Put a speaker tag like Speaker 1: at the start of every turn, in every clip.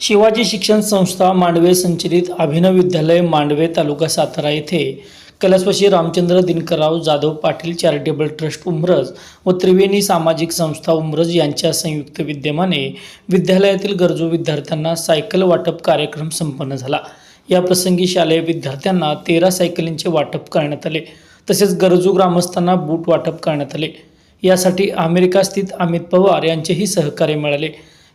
Speaker 1: शिवाजी शिक्षण संस्था मांडवे संचलित अभिनव विद्यालय मांडवे तालुका सातारा येथे कलस्वशी रामचंद्र दिनकरराव जाधव पाटील चॅरिटेबल ट्रस्ट उमरज व त्रिवेणी सामाजिक संस्था उमरज यांच्या संयुक्त विद्यमाने विद्यालयातील गरजू विद्यार्थ्यांना सायकल वाटप कार्यक्रम संपन्न झाला. या प्रसंगी शालेय विद्यार्थ्यांना तेरा सायकलींचे वाटप करण्यात आले तसेच गरजू ग्रामस्थांना बूट वाटप करण्यात आले. यासाठी अमेरिका स्थित अमित पवार यांचेही सहकार्य मिळाले.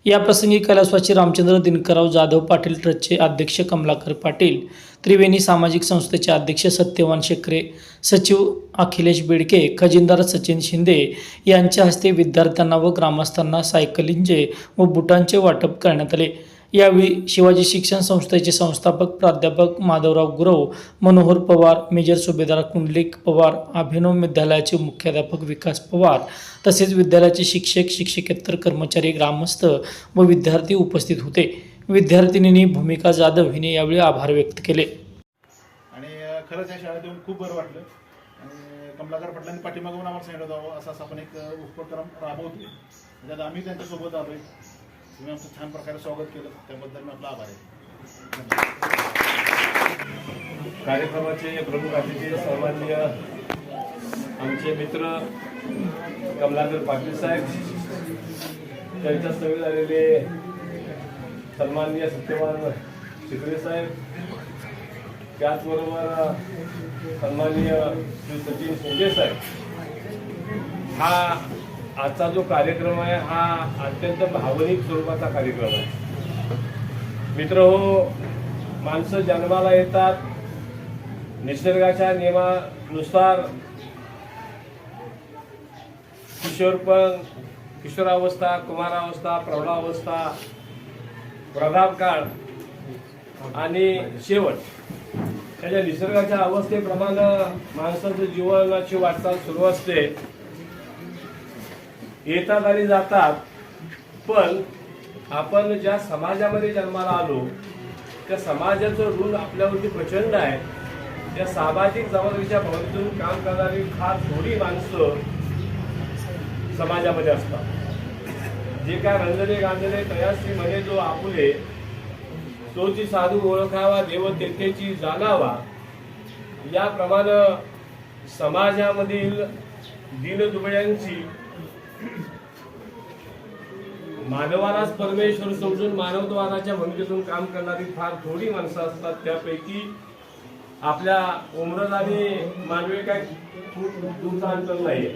Speaker 1: याप्रसंगी कैलासवासी रामचंद्र दिनकरराव जाधव पाटील ट्रस्टचे अध्यक्ष कमलाकर पाटील त्रिवेणी सामाजिक संस्थेचे अध्यक्ष सत्यवान शेखरे सचिव अखिलेश बेडके खजिनदार सचिन शिंदे यांच्या हस्ते विद्यार्थ्यांना व ग्रामस्थांना सायकलींचे व बुटांचे वाटप करण्यात आले. यावेळी शिवाजी शिक्षण संस्थेचे संस्थापक प्राध्यापक माधवराव गुरव मनोहर पवार मेजर सुभेदार कुंडलिक पवार अभिनव विद्यालयाचे मुख्याध्यापक विकास पवार तसेच विद्यालयाचे शिक्षक शिक्षकेतर कर्मचारी ग्रामस्थ व विद्यार्थी उपस्थित होते. विद्यार्थिनींनी भूमिका जाधव हिने यावेळी आभार व्यक्त केले.
Speaker 2: आणि खरंच या शाळेत येऊन खूप बरं वाटलं. आणि कमलाकर पाटलांनी पाठीमागून आम्हाला सांगितलं जावं असं आपण एक उपक्रम राबवतोय. त्यात आम्ही त्यांच्यासोबत आलोय. तुम्ही आमचं छान प्रकारे स्वागत केलं. त्याबद्दल मी आपला आभार आहे.
Speaker 3: कार्यक्रमाचे प्रमुख अतिथी सन्माननीय आमचे मित्र कमलाकर पाटील साहेब त्यांच्या सगळे झालेले सन्माननीय सत्यवान शिकरे साहेब त्याचबरोबर सन्माननीय श्री सचिन शिंदे साहेब. हा आजचा जो कार्यक्रम आहे हा अत्यंत भावनिक स्वरूपाचा कार्यक्रम आहे. मित्र हो माणसं जन्माला येतात निसर्गाच्या नियमानुसार किशोरपण किशोरावस्था कुमारावस्था प्रौढावस्था प्रभावकाळ आणि शेवट. त्याच्या निसर्गाच्या अवस्थेप्रमाणे माणसाचं जीवनाची वाटचाल सुरू असते. येतात आणि जातात. पण आपण ज्या समाजामध्ये जन्माला आलो त्या समाजाचं ऋण आपल्यावरती प्रचंड आहे. त्या सामाजिक जबाबदारीच्या भावनेतून काम करणारी फार थोडी माणसं समाजामध्ये असतात. जे काय रंजले गांजले तयासी म्हणे जो आपुले तोची साधू ओळखावा देव तेथेची जाणावा याप्रमाणे समाजामधील दीनदुबळ्यांची मानवालाच परमेश्वर समजून मानवत्वादाच्या भूमिकेतून काम करणारी फार थोडी माणसं असतात. त्यापैकी आपल्या उमरज आणि मानवी काय खूप दूरचा अंतर नाही